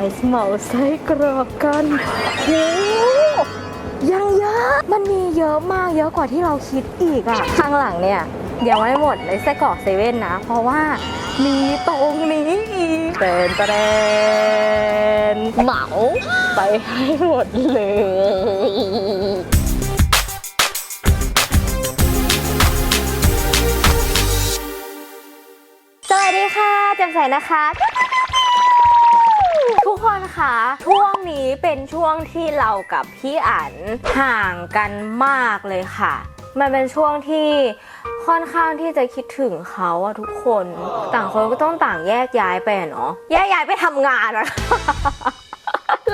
ไปเหมาไส้กรอกกันโอ้ยังเยอะ มันมีเยอะมากเยอะกว่าที่เราคิดอีกอะข้างหลังเนี่ยยังไม่หมดเลยไส้กรอกเซเว่นนะ เพราะว่ามีตรงนี้อีกเป็นประเด็นเหมาไปให้หมดเลยสวัสดีค่ะแจำใสนะคะ คนคะ ช่วงนี้เป็นช่วงที่เรากับพี่อันห่างกันมากเลยค่ะ มันเป็นช่วงที่ค่อนข้างที่จะคิดถึงเขาอะทุกคน ต่างคนก็ต้องต่างแยกย้ายไปอะเนาะแยกย้ายไปทำงานอะ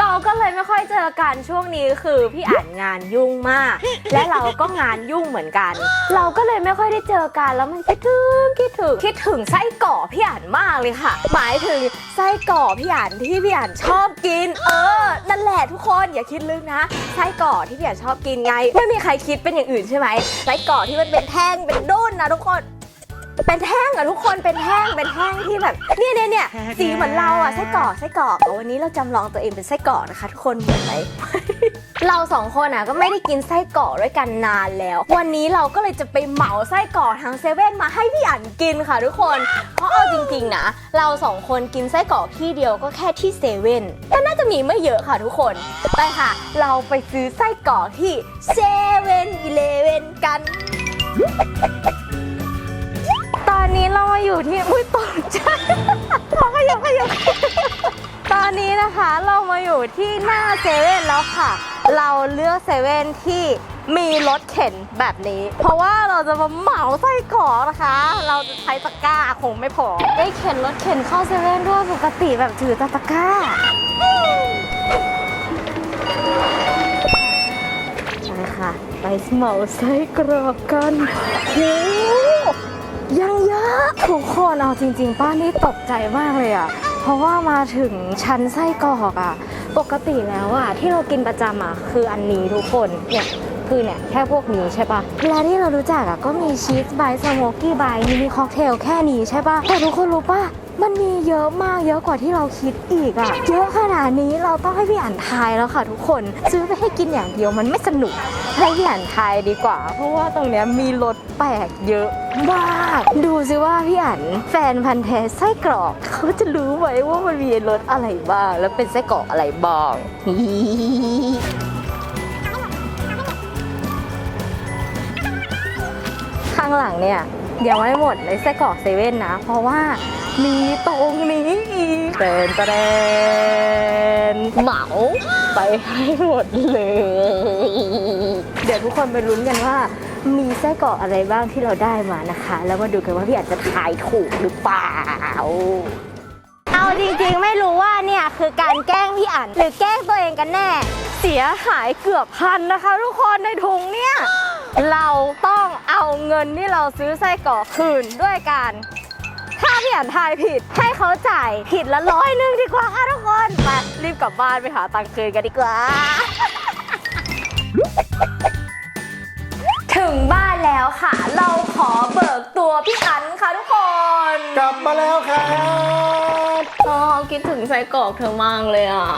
เราก็เลยไม่ค่อยเจอกันช่วงนี้คือพี่อ่านงานยุ่งมาก และเราก็งานยุ่งเหมือนกัน เราก็เลยไม่ค่อยได้เจอกันแล้วมันคิดถึงคิดถึงคิดถึงไส้กรอกพี่อ่านมากเลยค่ะ หมายถึงไส้กรอกพี่อ่านที่พี่อ่านชอบกิน เออนั่นแหละทุกคนอย่าคิดลึกนะไส้กรอกที่พี่อ่านชอบกินไง ไม่มีใครคิดเป็นอย่างอื่นใช่ไหมไส้กรอกที่มันเป็นแท่งเป็นดุ้นนะทุกคน เป็นแท่งอะทุกคนเป็นแท่งเป็นแท่งที่แบบเนี่ยเนี่ยเนี่ยสีเหมือนเราอะไส้กรอกไส้กรอกวันนี้เราจำลองตัวเองเป็นไส้กรอกนะคะ ทุกคนเหมือนไหม เราสองคนอะก็ไม่ได้กินไส้กรอกด้วยกันนานแล้ว วันนี้เราก็เลยจะไปเหมาไส้กรอกทางเซเว่นมาให้พี่อั๋นกินค่ะทุกคน เพราะเอาจริงๆนะเราสองคนกินไส้กรอกที่เดียวก็แค่ที่เซเว่นแต่น่าจะมีไม่เยอะค่ะทุกคนไปค่ะ เราไปซื้อไส้กรอกที่เซเว่นอีเลเว่นกันต อนนี้เรามาอยู่ที่ อุ้ยตกใจขอขยับขยับตอนนี้นะคะเรามาอยู่ที่หน้าเซเว่นแล้วค่ะ เราเลือกเซเว่นที่มีรถเข็นแบบนี้ เพราะว่าเราจะมาเหมาไส้กรอกนะคะ เราจะใช้ตะกร้าคงไม่พอ ได้เข็นรถเข็นเข้าเซเว่นด้วยปกติแบบถือต่ตะกร้า ไปค่ะ ไปเหมาไส้กรอกกันโอ้ยังเยอะ ทุกคนเอาจริง ๆ ป้านี่ตกใจมากเลยอะ เพราะว่ามาถึงชั้นไส้กรอกอะ ปกติแล้วอะที่เรากินประจำอะคืออันนี้ทุกคน เนี่ยคือเนี่ยแค่พวกนี้ใช่ปะและที่เรารู้จักอะก็มีชีสไบายสโมกกี้ไบายมีค็อกเทลแค่นี้ใช่ปะแต่ทุกคนรู้ปะ มันมีเยอะมากเยอะกว่าที่เราคิดอีกอะเยอะขนาดนี้เราต้องให้พี่อ่านทายแล้วค่ะทุกคน ซื้อไปให้กินอย่างเดียวมันไม่สนุกให้พี่อ่านทายดีกว่า เพราะว่าตรงเนี้ยมีรสแปลกเยอะมากดูสิว่าพี่อ่านแฟนพันธ์แท้ไส้กรอกเขาจะรู้ไหมว่ามันมีรสอะไรบ้าง แล้วเป็นไส้กรอกอะไรบ้างข้างหลังเนี่ย ยังไม่หมดเลยไส้กรอกเซเว่นนะ เพราะว่ามีตรงนี้อีกเป็นเด็นเหมาไปให้หมดเลย เดี๋ยวทุกคนไปลุ้นกันว่า มีไส้กรอกอะไรบ้างที่เราได้มานะคะ แล้วมาดูกันว่าพี่อาจจะทายถูกหรือเปล่า เอาจริงๆไม่รู้ว่าเนี่ยคือการแกล้งพี่อั๋นหรือแกล้งตัวเองกันแน่ เสียหายเกือบพันนะคะ ทุกคนในถุงเนี่ย เราต้องเอาเงินที่เราซื้อไส้กรอกคืนด้วยการถ้าพี่อั๋นทายผิดให้เขาจ่ายผิดละร้อยหนึ่งดีกว่าค่ะทุกคนไปรีบกลับบ้านไปหาตังค์คืนกันดีกว่า ถึงบ้านแล้วค่ะ เราขอเบิกตัวพี่อั๋นค่ะทุกคน กลับมาแล้วครับอ๋อคิดถึงไส้กรอกเธอมากเลยอะ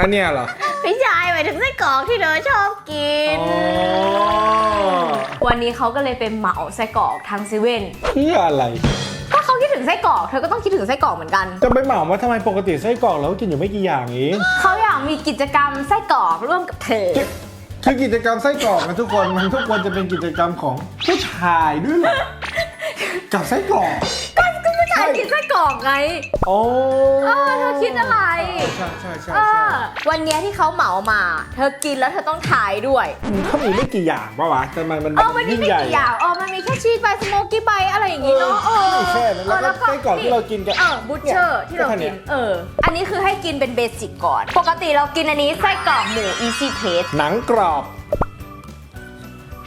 อันเนี้ยเหรอพี่ชายหมายถึงไส้กรอกที่เธอชอบกินอ๋อวันนี้เขาก็เลยไปเหมาไส้กรอกทางเซเว่นเพื่ออะไรถ้าเขาคิดถึงไส้กรอกเธอก็ต้องคิดถึงไส้กรอกเหมือนกัน จะไปเหมาว่าทำไมปกติไส้กรอกเราก็กินอยู่ไม่กี่อย่างเองเขาอยากมีกิจกรรมไส้กรอกร่วมกับเธอคือกิจกรรมไส้กรอกนะทุกคนมันทุกคนจะเป็นกิจกรรมของผู้ชายด้วยเหรอกับไส้กรอกผู้ชายกินไส้กรอกไงโอ้เออเธอคิดอะไร ใช่ใช่ใช่เอใช่อ วันเนี้ยที่เขาเหมามา เธอกินแล้วเธอต้องถ่ายด้วยมันเขามีไม่กี่อย่างปะวะทำไมมันเออมันมียิ่งไม่ใหญ่กี่อย่างเออมันมีแค่ชีสใบสโมกี้ใบอะไรอย่างงี้เนาะเออไม่แค่นั้นแล้วก็ไส้กรอกที่เรากินกันเออบูชเชอร์ที่เราแค่เนี้กินยเออ อันนี้คือให้กินเป็นเบสิกก่อน ปกติเรากินอันนี้ไส้กรอกหมู easy taste หนังกรอบ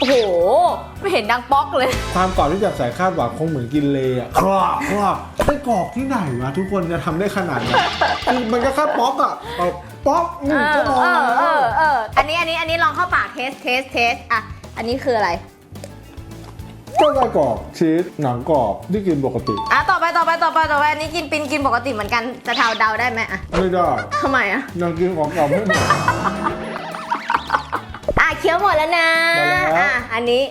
โอ้โห ไม่เห็นดังป๊อกเลย ความกรอบที่จับสายคาดหวังคงเหมือนกินเลยอะกรอบกรอบไส้กรอกที่ไหนวะทุกคนจะทำได้ขนาดนั้นคือมันก็แค่ป๊อกอะเอาป๊อกอืเอมอก็พอเออแล้วเออเอออันนี้อันนี้อันนี้ลองเข้าปากเทสเทสเทสอะ อันนี้คืออะไรกก็ไส้กรอกชีสหนังกรอบที่กินปกติอะ ต่อไปต่อไปต่อไปต่อไปอันนี้กินปินกินปกติเหมือนกันจะเดาเดาได้ไหมอะไม่ได้ทำไมอะยังกินของเก่าไม่หมดอะ เคี้ยวหมดแล้วนะหมดแล้ว อะอันนี้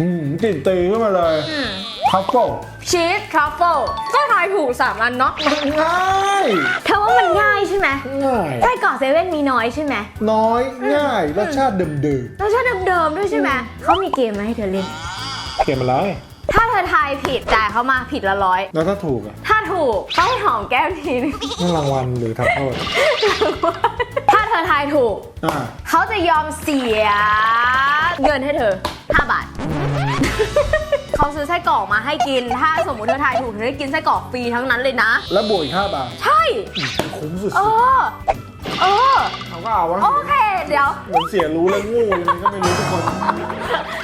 อืมกลิ่นตีขึ้นมาเลยอืมทัฟเฟิลชีสทรัฟเฟิลก็ทายถูกสามอันเนาะมันง่ายเธอว่ามันง่ายใช่ไหมง่าย ไส้กรอกเซเว่นมีน้อยใช่ไหมน้อยง่ายรสชาติเดิมรสชาติเดิมๆด้วยใช่ไหมเขามีเกมมาให้เธอเล่น ๆเกมอะไรถ้าเธอทายผิดจ่ายเขามาผิดละร้อย แล้วถ้าถูกอะถ้าถูกเขาให้หอมแก้มทีนึงนั่นรางวัลหรือทัฟเฟิลถ้าเธ อทายถูก อ่าเขาจะยอมเสีย เงินให้เธอ 5 บาท เขาซื้อไส้กรอกมาให้กิน ถ้าสมมติเธอทายถูกเธอได้กินไส้กรอกฟรีทั้งนั้นเลยนะ แล้วบวกอีกห้าบาทใช่ คุ้มสุดเออ เออ ๆเขาก็เอาวะโอเค เดี๋ยว เหมือนเสียรู้แล้วงูยังไงก็ไม่รู้ทุกคน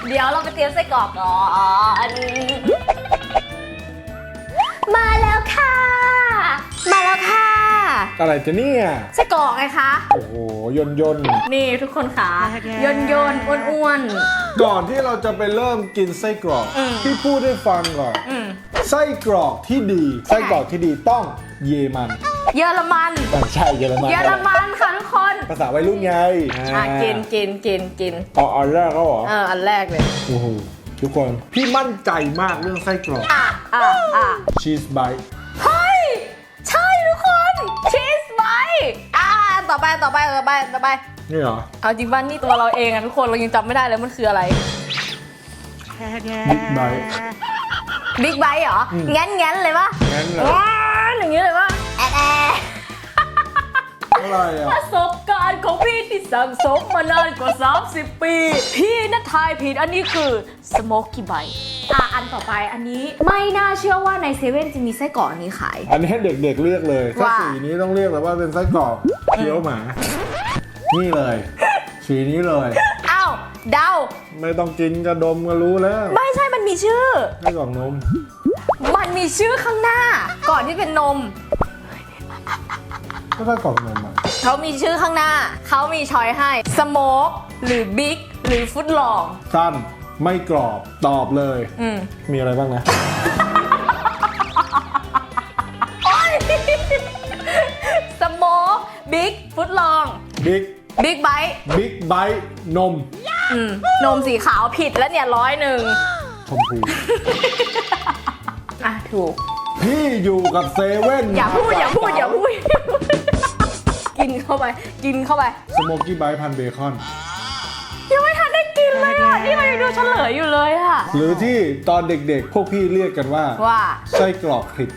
เดี๋ยวเราไปเตรียมไส้กรอกก่อน มาแล้วค่ะ มาแล้วค่ะอะไรจะเนี่ย ไส้กรอกไงคะ โอ้โหยนยนต์นี่ทุกคนค่ะยนยนอ้วนอ้วนก่อนที่เราจะไปเริ่มกินไส้กรอกอืมพี่พูดให้ฟังก่อนๆอืมไส้กรอกที่ดี ไส้กรอกที่ดีต้องเยมัน เยอรมันอ่าใช่เยอรมัน เยอรมันค่ะทุกคน ภาษาวัยรุ่นไงอะกินกินกินกินอ๋ออันแรกเขาเหรอเอออันแรกเลยโอ้โห ทุกคน พี่มั่นใจมากเรื่องไส้กรอกอะอะอะชีสไบต์เฮ้ย ใช่ทุกคนชีสไบอะต่อไปต่อไปต่อไปต่อไป นี่เหรอ เอาจริงว่านี่ตัวเราเองอะทุกคนเรายังจำไม่ได้เลยมันคืออะไรบิ๊กไบต์บิ๊กไบเหรออืมงั้นงั้นเลยปะงั้นเลยว้าวอย่างนี้เลยปะแอะแอะอะไรอะ ประสบการณ์ของพี่ที่สั่งสมมานานกว่า 30 ปี พี่นัทายผิดอันนี้คือสโมกกี้ไบอะอันต่อไปอันนี้ไม่น่าเชื่อว่าในเซเว่นจะมีไส้กรอกอันนี้ขาย อันนี้ให้เด็กๆเรียกเลยถ้าว่า สีนี้ต้องเรียกเลยว่าเป็นไส้กรอกเคี้ยวหมา นี่เลย สีนี้เลย อ้าวเดาไม่ต้องกินกระดมก็รู้แล้วไม่ใช่มันมีชื่อ ไส้กรอกนม มันมีชื่อข้างหน้า ก่อนที่เป็นนม ก็ไส้กรอกนมอะ เขามีชื่อข้างหน้า เขามีช้อยให้สโมกหรือบิ๊กหรือฟุตลอง สั้นไม่กรอบตอบเลย อืม มีอะไรบ้างนะ โอ๊ยสโมกบิ๊กฟุตลองบิ๊กบิ๊กไบท์บิ๊กไบต์นมอืมนมสีขาวผิดแล้วเนี่ยร้อยหนึ่งชมพูอะ ถูก พี่อยู่กับเซเว่นอย่าพูดอย่าพูดอย่าพูด กินเข้าไป กินเข้าไป สโมกี้ไบต์พันเบคอน ยังไม่ทันได้กินเลยอะ นี่เรายังดูเฉลยอยู่เลยอะ หรือที่ตอนเด็กๆ พวกพี่เรียกกันว่า ว่า ไส้กรอกคลิป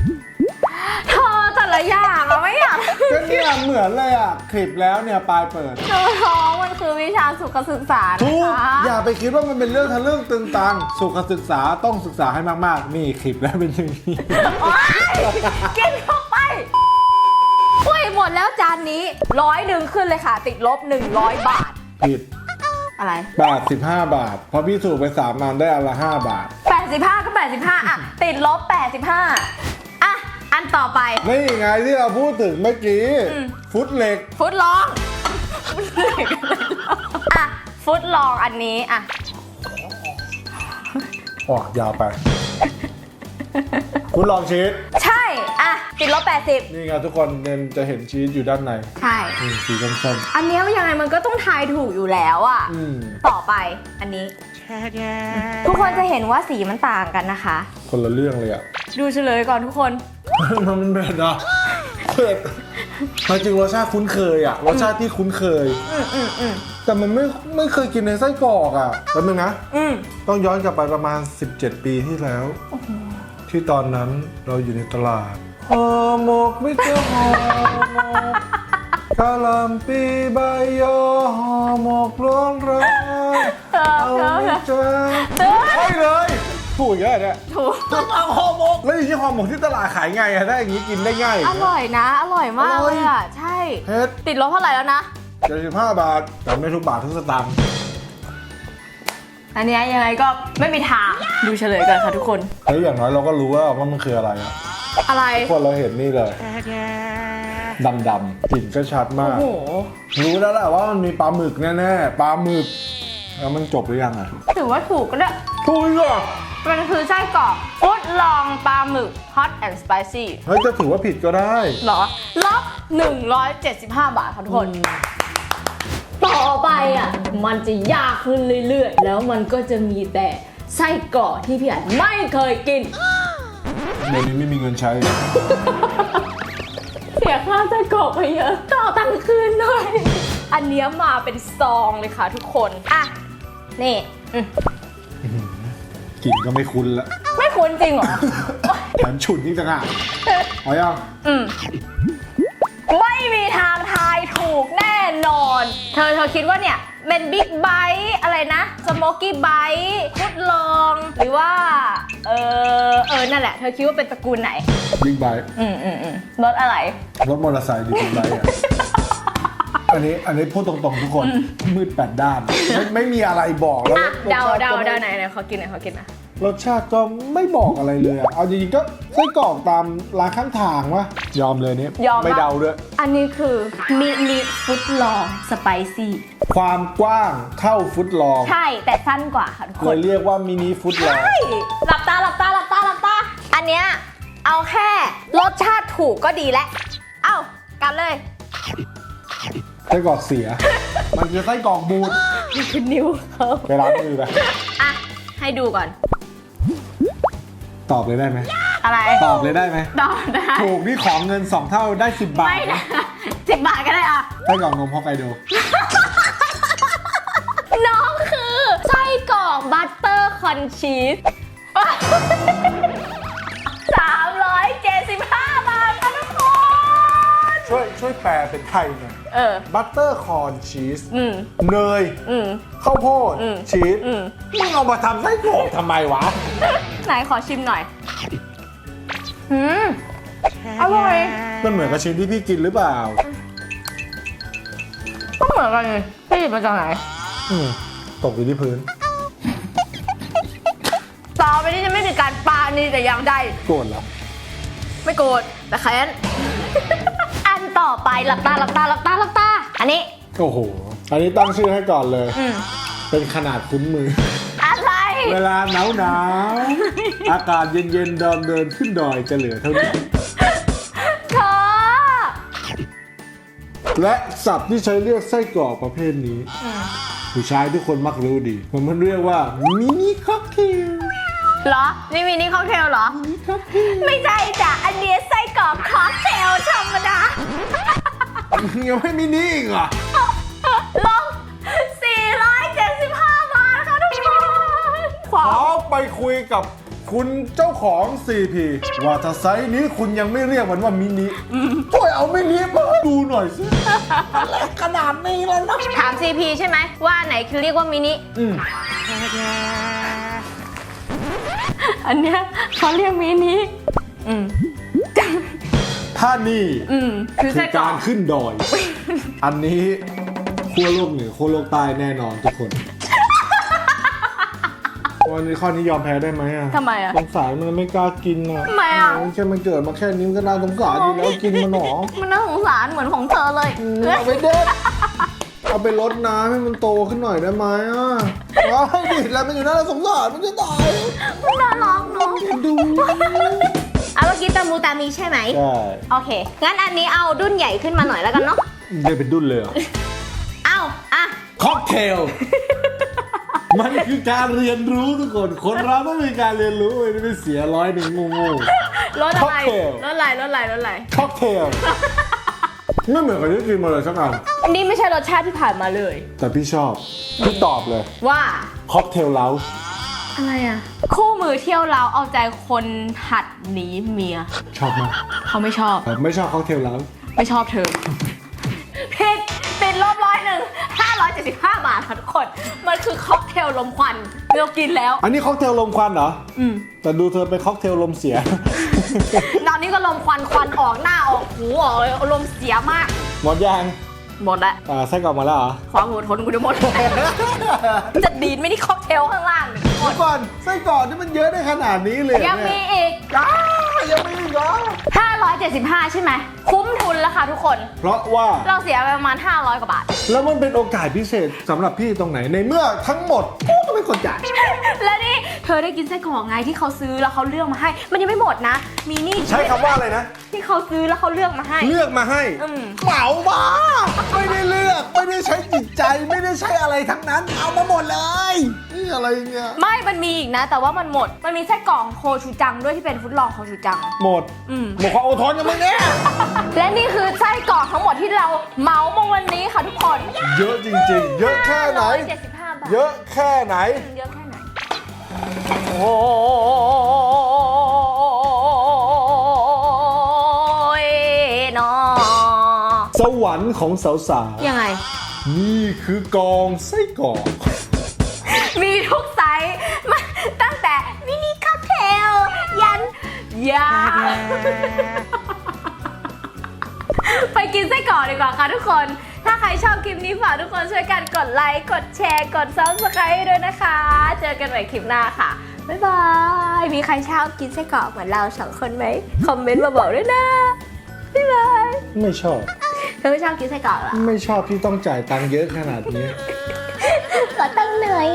เธอแต่ละอย่างอะไม่อยากก็เนี่ยเหมือนเลยอะ คลิปแล้วเนี่ยปลายเปิด เธอท้องมันคือวิชาสุขศึกษาทุกนะคะอย่าไปคิดว่ามันเป็นเรื่องทะลึ่งตึงตังสุขศึกษาต้องศึกษาให้มากๆ นี่คลิปแล้วเป็นอย่างนี้ โอ๊ยกินเข้าไปโอ้ย หมดแล้วจานนี้ร้อยหนึ่งขึ้นเลยค่ะ ติดลบ 100 บาท ผิดอะไร85บาทพอพี่ถูกไป3อันได้อันละ 5 บาท 85 ก็ 85 อะ ติดลบ 85 อะ อันต่อไป นี่ไงที่เราพูดถึงเมื่อกี้ อืม ฟุตเหล็ก ฟุตลอง อะ ฟุตลองอันนี้อะอ๋อยาวไป คุณลองชีสใช่ อะติดลบนี่ไงทุกคนเนนจะเห็นชีสอยู่ด้านใน80ใช่ นี่สีส้มอันเนี้ยยังไงมันก็ต้องทายถูกอยู่แล้วอะ ๆอืมต่อไปอันนี้ ทุกคนจะเห็นว่าสีมันต่างกันนะคะ คนละเรื่องเลยอะ ดูเฉลยก่อนทุกคน มันเป็นเผ็ดอะเผ็ดมันจริงรสชาติคุ้นเคยอะรสชาติที่คุ้นเคย อืมอืมอืมแต่มันไม่ไม่เคยกินในไส้กรอกอะแป๊บนึงนะ อืมต้องย้อนกลับไปประมาณ 17 ปีที่แล้ว ที่ตอนนั้นเราอยู่ในตลาด ห่อหมกไม่เจอห่อหมกกะหล่ำปีใบยอห่อหมกร้อนร้อนเออเอาเออไม่เจอเออใช่เลยถูกอีกแล้วเนี่ยถูกต้องเอาห่อหมกแล้วอย่างนี้ห่อหมกที่ตลาดขายไงอะถ้าอย่างนี้กินได้ง่ายอร่อยนะ อร่อยมากเลยอะใช่ เฮ็ดติดลบเท่าไหร่แล้วนะเจ็ดสิบห้าบาทแต่ไม่ทุกบาททุกสตางค์อันเนี้ยยังไงก็ไม่มีทางดูเฉลยกันค่ะทุกคนเฮ้ยอย่างน้อยเราก็รู้ว่าว่ามันคืออะไรอะ อะไร ทุกคนเราเห็นนี่เลยดำดำๆกลิ่นก็ชัดมาโอ้กโห รู้แล้วแหละว่ามันมีปลาหมึกแน่ๆปลาหมึก แล้วมันจบหรือยังอะถือว่าถูกก็ได้ถูกอีกเหรอมันคือไส้กรอกฟุตลองปลาหมึก hot and spicy เฮ้ยจะถือว่าผิดก็ได้ เหรอล็อก175 บาทค่ะทุกคน ต่อไปอะ มันจะยากขึ้นเรื่อยๆ แล้วมันก็จะมีแต่ไส้กรอกที่พี่อันไม่เคยกิน เดี๋ยวนี้ไม่มีเงินใช้ เสียค่าไส้กรอกไปเยอะต่อตังค์คืนหน่อย อันเนี้ยมาเป็นซองเลยค่ะทุกคน อะ นี่อืมกลิ่นก็ไม่คุ้นละไม่คุ้นจริงเหรอ แถมฉุนนี่ต่างหากเอายังอืม ไม่มีทางทายถูกแน่นอน เธอเธอคิดว่าเนี่ยเป็นบิ๊กไบต์อะไรนะสโมกี้ไบต์ทดลอง หรือว่า เออ เออ นั่นแหละ เธอคิดว่าเป็นตระกูลไหน บิ๊กไบค์อืมอืมอืมรถอะไร รถมอเตอร์ไซค์ดิบิ๊กไบค์อะอันนี้อันนี้พูดตรงๆทุกคนมืดแปดด้าน ไม่ไม่มีอะไรบอกแล้วอะรสเดาชติเดาก็ม่เดาไหนไหนเขากินไหนเขากินนะ รสชาติก็ไม่บอกอะไรเลยอะเอาจริงๆก็ไส้กรอกตามร้านข้างทางวะยอมเลยเนี่ยยอมปะไม่เดาด้วย อันนี้คือมินิฟุตลองสไปซี่ ความกว้างเท่าฟุตลองใช่แต่สั้นกว่าค่ะทุกคเลยนเรียกว่ามินิฟุตลอง ใช่ หลับตาหลับตาหลับตาหลับตา อันเนี้ยเอาแค่รสชาติถูกก็ดีแล้ว เอ้ากันเลย ไส้กรอกเสีย มันคือไส้กรอกบูดนี่คือนิ้วเขาไปร้านมือไป อะ ให้ดูก่อน ตอบเลยได้ไหมอะไรตอบเลยได้ไหมตอบได้ถูกนี่ของเงินสองเท่าได้สิบบาทไม่นะสิบบาทก็ได้อะไส้กรอกนมฮอกไกโดน้องคือไส้กรอกบัตเตอร์คอนชีสสามร้อยเจ็ดสิบห้าบาทค่ะทุกคน ช่วยช่วยแปลเป็นไทยหน่อยเออ บัตเตอร์คอนชีสอืมเนยอืมข้าวโพดอืมชีสอืมมึงเอามาทำไส้กรอกทำไมวะ ไหนขอชิมหน่อยอืม อร่อย มันเหมือนกับชิ้นที่พี่กินหรือเปล่า ก็เหมือนกันเลยพี่หยิบมาจากไหน อืมตกอยู่ที่พื้น ต่อไปนี้จะไม่มีการปานี่แต่อยังใดโกรธเหรอไม่โกรธแต่แค้น อันต่อไปหลับตาหลับตาหลับตาหลับตา อันนี้ โอ้โห อันนี้ตั้งชื่อให้ก่อนเลย อืม เป็นขนาดคุ้นมืออะไร เวลาหนาวหนาวๆอากาศเย็นๆเดินเดินขึ้นดอยจะเหลือเท่านี้เธอและศัพท์ที่ใช้เรียกไส้กรอกประเภทนี้ ผู้ชายทุกคนมักรู้ดี มันมันเรียกว่ามินิค็อกเทลเหรอ นี่มินิค็อกเทลเหรอ มินิค็อกเทลไม่ใช่จ้ะ อันนี้ไส้กรอกค็อกเทลธรรมดายังไม่มินิอีกเหรอ คุยกับคุณเจ้าของ CP ว่าถ้าไซส์นี้คุณยังไม่เรียกมันว่ามินิช่วยเอามินิมาให้ดูหน่อยสิอะไรขนาดนี้แล้วนะถาม CP ใช่ไหมว่าไหนคือเรียกว่ามินิอืมอันเนี้ยเขาเรียกมินิอืมถ้านี่อืมคือคืไส้อกรอการกขึ้นดอย อันนี้ขั้วโลกเหนือขั้วโลกใต้แน่นอนทุกคน วันนี้ข้อนี้ยอมแพ้ได้ไหมอะทำไมอะสงสารมันไม่กล้ากินอะทำไมอะโยแค่มันเกิดมาแค่นี้มันก็น่าสงสารอยู่แล้วกินมันหนอมันน่าสงสารเหมือนของเธอเลยอืมเอาไปเด็ดเอาไปลดน้ำให้มันโตขึ้นหน่อยได้ไหมอะว้ายดิแล้วมันอยู่น่าสงสารมันจะตายมันน่ารักเนาะดูเอาเมื่อกี้ตามูตามีใช่ไหมใช่โอเค งั้นอันนี้เอาดุ้นใหญ่ขึ้นมาหน่อยแล้วกันเนาะเดี๋ยวเป็นดุนเลยเหรอเอาอะค็อกเทล มันคือการเรียนรู้ทุกคน คนเราต้องมีการเรียนรู้ไม่ได้ไปเสียร้อยหนึ่งงูรถอะไร Cocktail รถอะไรรถอะไรรถอะไรค็อกเทลไม่เหมือนกับที่กินมาเลยสักอันอันนี้ไม่ใช่รสชาติที่ผ่านมาเลย แต่พี่ชอบพี่ตอบเลยว่าค็อกเทลเล้าอะไรอะ คู่มือเที่ยวเราเอาใจคนหัดหนีเมีย ชอบมากเขาไม่ชอบ แต่ไม่ชอบค็อกเทลเล้าไม่ชอบเธอผิดติดลบร้อยหนึ่ง 575 บาทค่ะทุกคน มันคือค็อกเทลลมควันเรากินแล้ว อันนี้ค็อกเทลลมควันเหรอ อืม แต่ดูเธอเป็นค็อกเทลลมเสีย ตอนนี้ก็ลมควันควันออกหน้าออกหูออกเลยลมเสียมาก หมดยังหมดละอ่าไส้กรอกมาแล้วเหรอ ความอดทนกูจะหมดจะดีดไม่นี่ค็อกเทลข้างล่างเนี่ยหมเดี๋ดยวก่อนไส้กรอกนี่มันเยอะได้ขนาดนี้เลยเหรอยังมีเนี่ยอีก อ้าวยังมีอีกเหรอ575 ใช่ไหม คุ้มทุนแล้วค่ะทุกคน เพราะว่าเราเสียไปประมาณ 500 กว่าบาท แล้วมันเป็นโอกาสพิเศษสำหรับพี่ตรงไหนในเมื่อทั้งหมดก็เป็นคนจ่ายแล้วนี่เธอได้กินไส้กรอกไงที่เขาซื้อแล้วเขาเลือกมาให้ มันยังไม่หมดนะ มีนี่ใช้คำว่าอะไรนะ ที่เขาซื้อแล้วเขาเลือกมาให้ เลือกมาให้อืม เหมาบ้าไม่ได้เลือก ไม่ได้ใช้จิตใจไม่ได้ใช้อะไรทั้งนั้น เอามาหมดเลยนี่อะไรเนี่ยไม่ มันมีอีกนะ แต่ว่ามันหมด มันมีไส้กรอกโคชูจังด้วยที่เป็นฟุตลองโคชูจัง หมดอืม หมดความอดทนยังไม่แน่และนี่คือไส้กรอกทั้งหมดที่เราเมามาวันนี้ค่ะทุกคนเยอะจริงๆ เยอะแค่ไหน 75บาทเยอะแค่ไหน เยอะแค่ไหน โอ้ยนอสวรรค์ของสาวยังไง ๆนี่คือกองไส้กรอก มีทุก ยาวไปกินไส้กรอกดีกว่าค่ะทุกคน ถ้าใครชอบคลิปนี้ฝากทุกคนช่วยกันกดไลค์ กดแชร์ กด subscribe ด้วยนะคะ เจอกันใหม่คลิปหน้าค่ะ บ๊ายบาย มีใครชอบกินไส้กรอกเหมือนเราสองคนไหม คอมเมนต์มาบอกด้วยนะ บ๊ายบาย ไม่ชอบ เธอไม่ชอบกินไส้กรอกเหรอไม่ชอบที่ต้องจ่ายตังค์เยอะขนาดนี้ ขอตั้งหน่อย